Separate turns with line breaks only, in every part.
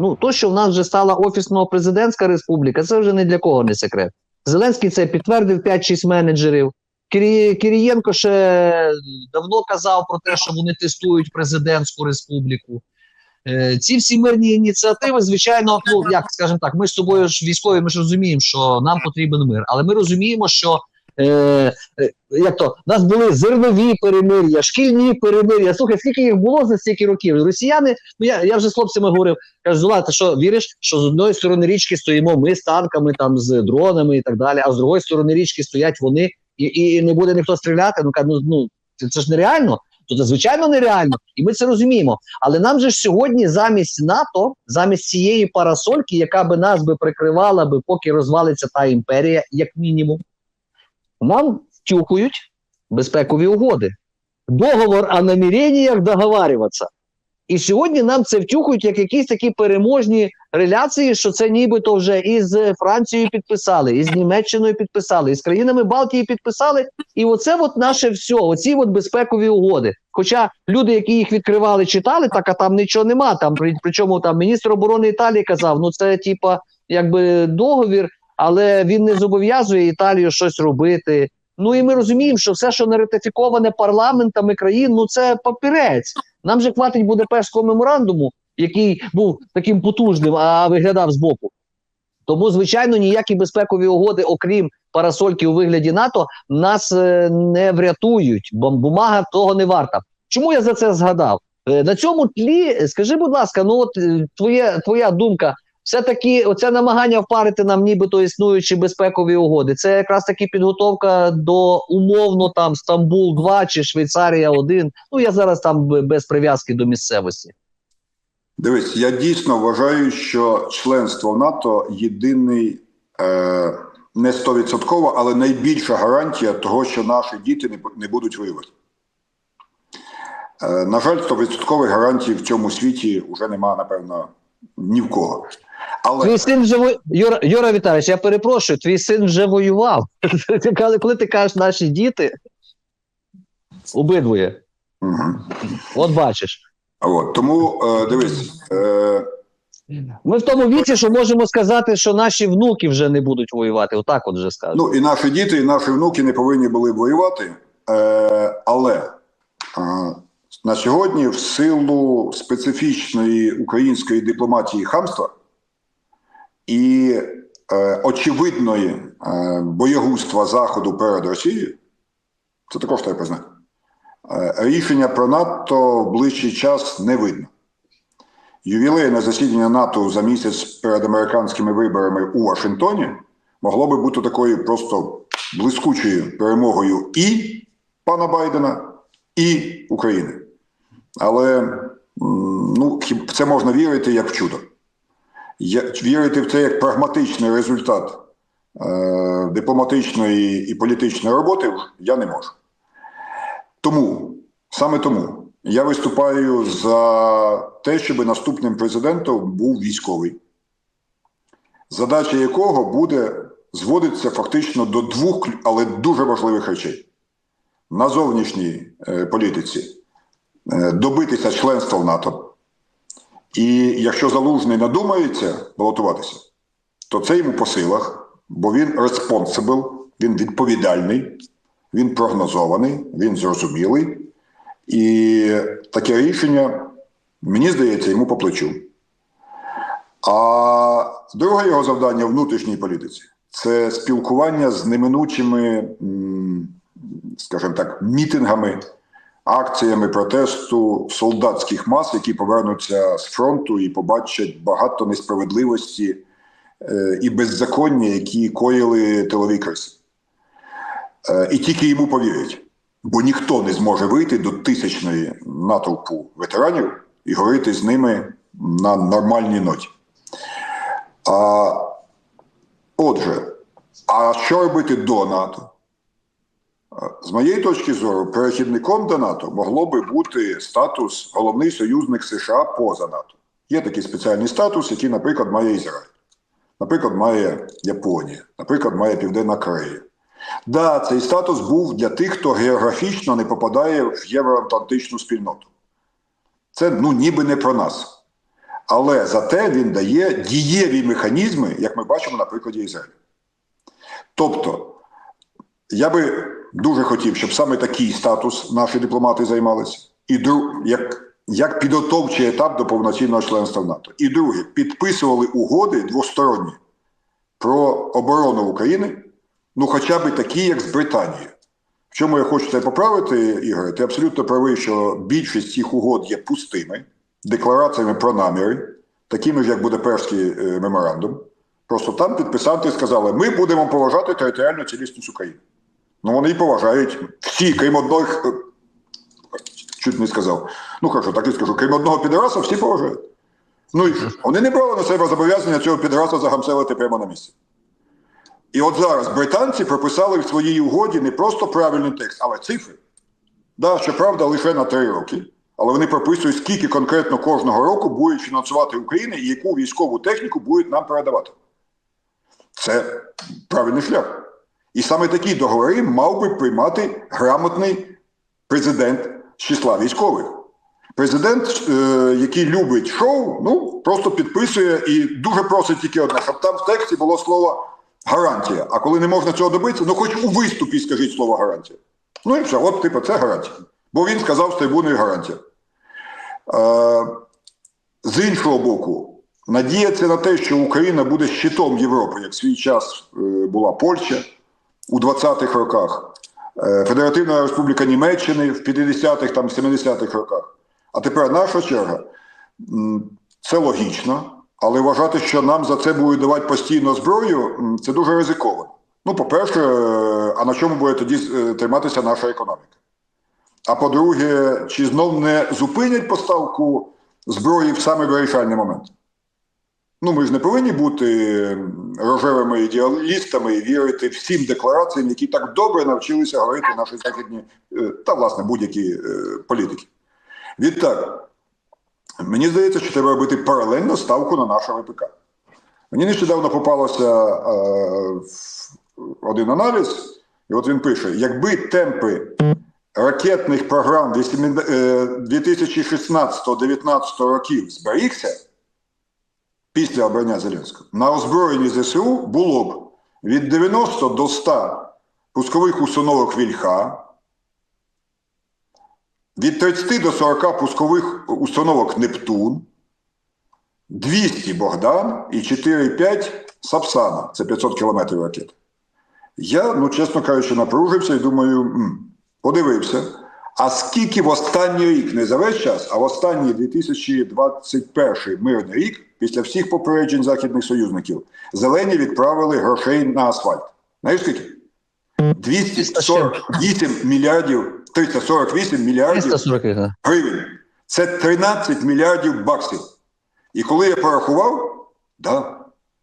Ну, то, що в нас вже стала офісно-президентська республіка, це вже не для кого не секрет. Зеленський це підтвердив 5-6 менеджерів. Кирі... Кирієнко ще давно казав про те, що вони тестують президентську республіку. Е, ці всі мирні ініціативи, звичайно, ну як скажемо так, ми з тобою ж військові, ми ж розуміємо, що нам потрібен мир, але ми розуміємо, що е, е, як то у нас були зернові перемир'я, шкільні перемир'я. Слухай, скільки їх було за стільки років? Росіяни, ну я, я вже з хлопцями говорив, кажу, Зула, що віриш, що з одної сторони річки стоїмо ми з танками, там з дронами і так далі, а з другої сторони річки стоять вони, і, і не буде ніхто стріляти. Ну кажу, ну, ну це, це ж нереально. То звичайно нереально, і ми це розуміємо. Але нам же ж сьогодні замість НАТО, замість цієї парасольки, яка би нас би прикривала, би поки розвалиться та імперія, як мінімум, нам втюхують безпекові угоди. Договор о наміреннях договарюватися. І сьогодні нам це втюхують як якісь такі переможні реляції, що це нібито вже із Францією підписали, і з Німеччиною підписали, і з країнами Балтії підписали. І оце от наше все, оці от безпекові угоди. Хоча люди, які їх відкривали, читали, так а там нічого нема. Там при- причому там міністр оборони Італії казав: ну це типа якби договір, але він не зобов'язує Італію щось робити. Ну і ми розуміємо, що все, що не ратифіковане парламентами країн, ну це папірець. Нам же хватить Будапештського меморандуму, який був таким потужним, а виглядав збоку. Тому, звичайно, ніякі безпекові угоди, окрім парасольки у вигляді НАТО, нас е, не врятують, бумага того не варта. Чому я за це згадав? Е, на цьому тлі, скажи, будь ласка, ну от е, твоє, твоя думка, все-таки оце намагання впарити нам нібито існуючі безпекові угоди. Це якраз таки підготовка до умовно там Стамбул 2 чи Швейцарія 1. Ну я зараз там без прив'язки до місцевості.
Дивись, я дійсно вважаю, що членство в НАТО єдиний е, не стовідсотково, але найбільша гарантія того, що наші діти не, не будуть воювати. Е, на жаль, стовідсоткових гарантій в цьому світі вже немає, напевно, ні в кого. Але
Твій син вже во... Юра, Юра Віталійович, я перепрошую, твій син вже воював. Коли- Коли ти кажеш наші діти, обидвоє.
Мгм.
От бачиш.
От, тому е, дивись, е,
Ми в тому віці, що можемо сказати, що наші внуки вже не будуть воювати. Отак от вже скажу.
Ну і наші діти, і наші внуки не повинні були воювати. Е, але е, на сьогодні, в силу специфічної української дипломатії хамства і е, очевидної е, боягузтва Заходу перед Росією, це також треба знати. Е, рішення про НАТО в ближчий час не видно. Ювілейне засідання НАТО за місяць перед американськими виборами у Вашингтоні могло би бути такою просто блискучою перемогою і пана Байдена, і України. Але ну, це можна вірити як в чудо. Я, вірити в це як прагматичний результат е, дипломатичної і політичної роботи я не можу. Тому, саме тому, я виступаю за те, щоб наступним президентом був військовий задача якого буде зводитися фактично до двох, але дуже важливих речей. На зовнішній е, політиці е, добитися членства в НАТО. І якщо залужний надумається балотуватися, то це йому по силах, бо він responsible, він відповідальний, він прогнозований, він зрозумілий. І таке рішення, мені здається, йому по плечу. А друге його завдання в внутрішній політиці це спілкування з неминучими, скажімо так, мітингами, акціями протесту солдатських мас, які повернуться з фронту і побачать багато несправедливості е, і беззаконня, які коїли тилові криси. Е, і тільки йому повірять, бо ніхто не зможе вийти до тисячної натовпу ветеранів і говорити з ними на нормальній ноті. А, отже, а що робити до НАТО? З моєї точки зору, перехідником до НАТО могло би бути статус головний союзник США поза НАТО. Є такий спеціальний статус, який, наприклад, має Ізраїль, наприклад, має Японія, наприклад, має Південна Корея. Да, цей статус був для тих, хто географічно не попадає в євроатлантичну спільноту. Це ну ніби не про нас. Але зате він дає дієві механізми, як ми бачимо на прикладі Ізраїлю. Тобто, я би дуже хотів, щоб саме такий статус наші дипломати займалися, і друг, як, як підготовчий етап до повноцінного членства в НАТО. І друге, підписували угоди двосторонні про оборону України, ну хоча б такі, як з Британією. В чому я хочу тебе поправити, Ігоре, ти абсолютно правий, що більшість цих угод є пустими, деклараціями про наміри, такими ж, як Будапештський е, меморандум. Просто там підписанти сказали, ми будемо поважати територіальну цілісність України. Ну, вони і поважають всі, крім одних, е, чуть не сказав. Ну, хорошо, так і скажу, крім одного підраса, всі поважають. Ну і що? Вони не брали на себе зобов'язання цього підраса загамселити прямо на місці. І от зараз британці прописали в своїй угоді не просто правильний текст, але цифри. Да, щоправда, лише на три роки. Але вони прописують, скільки конкретно кожного року будуть фінансувати Україна і яку військову техніку будуть нам передавати. Це правильний шлях. І саме такі договори мав би приймати грамотний президент з числа військових. Президент, е, який любить шоу, ну просто підписує і дуже просить тільки одне, щоб там в тексті було слово гарантія. А коли не можна цього добитися, ну хоч у виступі скажіть слово гарантія. Ну і все, от типу, це гарантія. Бо він сказав з трибуною гарантія. Е, з іншого боку, надіятися на те, що Україна буде щитом Європи, як в свій час е, була Польща у 20-х роках, е, Федеративна Республіка Німеччини в 50-х, там 70-х роках. А тепер наша черга. Це логічно, але вважати, що нам за це будуть давати постійно зброю, це дуже ризиковано. Ну, по-перше, е, а на чому буде тоді е, триматися наша економіка? А по-друге, чи знов не зупинять поставку зброї в саме вирішальний момент? Ну, ми ж не повинні бути рожевими ідеалістами і вірити всім деклараціям, які так добре навчилися говорити наші західні е, та, власне, будь-які е, політики. Відтак, мені здається, що треба робити паралельно ставку на наше ВПК. Мені нещодавно попалося е, один аналіз, і от він пише: якби темпи ракетних програм 2016-2019 років зберігся після обрання Зеленського, на озброєнні ЗСУ було б від 90 до 100 пускових установок Вільха, від 30 до 40 пускових установок Нептун, 200 Богдан і 4,5 Сапсана. Це 500 кілометрів ракет. Я, ну чесно кажучи, напружився і думаю, м, подивився. А скільки в останній рік, не за весь час, а в останній 2021 мирний рік, після всіх попереджень західних союзників, зелені відправили грошей на асфальт. Знаєш скільки? 248 мільярдів, 348 мільярдів
гривень.
Це 13 мільярдів баксів. І коли я порахував, да,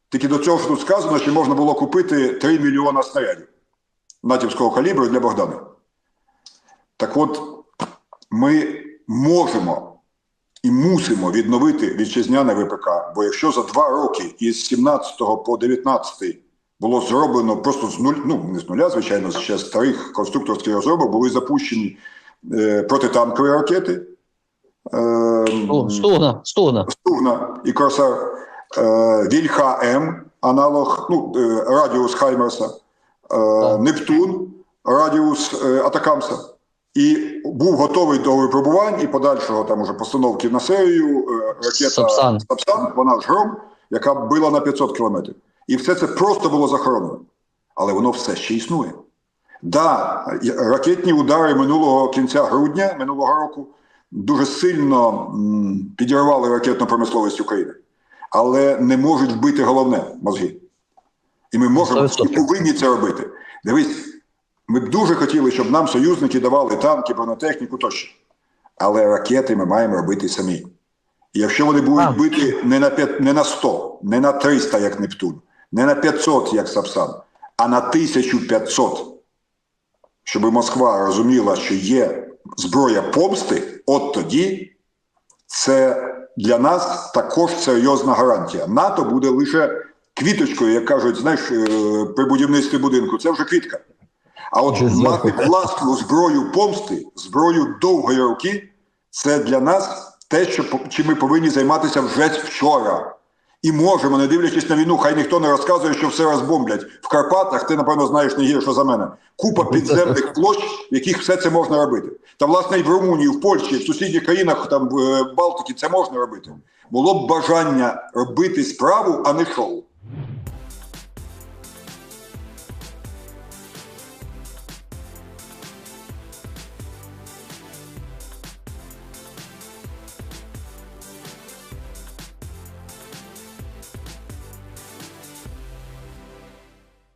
тільки до цього що тут сказано, що можна було купити 3 мільйона снарядів натівського калібру для Богдана. Так от, ми можемо і мусимо відновити вітчизняне ВПК, бо якщо за два роки із 17 по 19 було зроблено просто з нуль, ну не з нуля, звичайно, ще старих конструкторських розробок були запущені е, протитанкові ракети. Е,
Стугна, стугна.
Стугна і Корсар, е, Вільха М, аналог, ну, е, радіус Хаймерса, е, Нептун, радіус е, Атакамса. І був готовий до випробувань і подальшого там уже постановки на серію е, ракета
Сапсан.
Сапсан, вона ж гром, яка била на 500 кілометрів. І все це просто було захоронено. Але воно все ще існує. Да, ракетні удари минулого кінця грудня минулого року дуже сильно підірвали ракетну промисловість України, але не можуть вбити головне мозги. І ми можемо і повинні це робити. Дивись, ми б дуже хотіли, щоб нам союзники давали танки, бронетехніку тощо. Але ракети ми маємо робити самі. І якщо вони будуть
Так.
бити не на, п'ят- не на 100, не на 300, як Нептун, не на 500, як Сапсан, а на 1500, щоб Москва розуміла, що є зброя помсти, от тоді це для нас також серйозна гарантія. НАТО буде лише квіточкою, як кажуть, знаєш, е, при будівництві будинку. Це вже квітка. А от
Вже
мати
зверху.
власну зброю помсти, зброю довгої руки, це для нас те, що чим ми повинні займатися вже вчора. І можемо, не дивлячись на війну, хай ніхто не розказує, що все розбомблять. В Карпатах ти, напевно, знаєш не гірше за мене. Купа підземних площ, в яких все це можна робити. Та, власне, і в Румунії, в Польщі, в сусідніх країнах, там в е, Балтиці це можна робити. Було б бажання робити справу, а не шоу.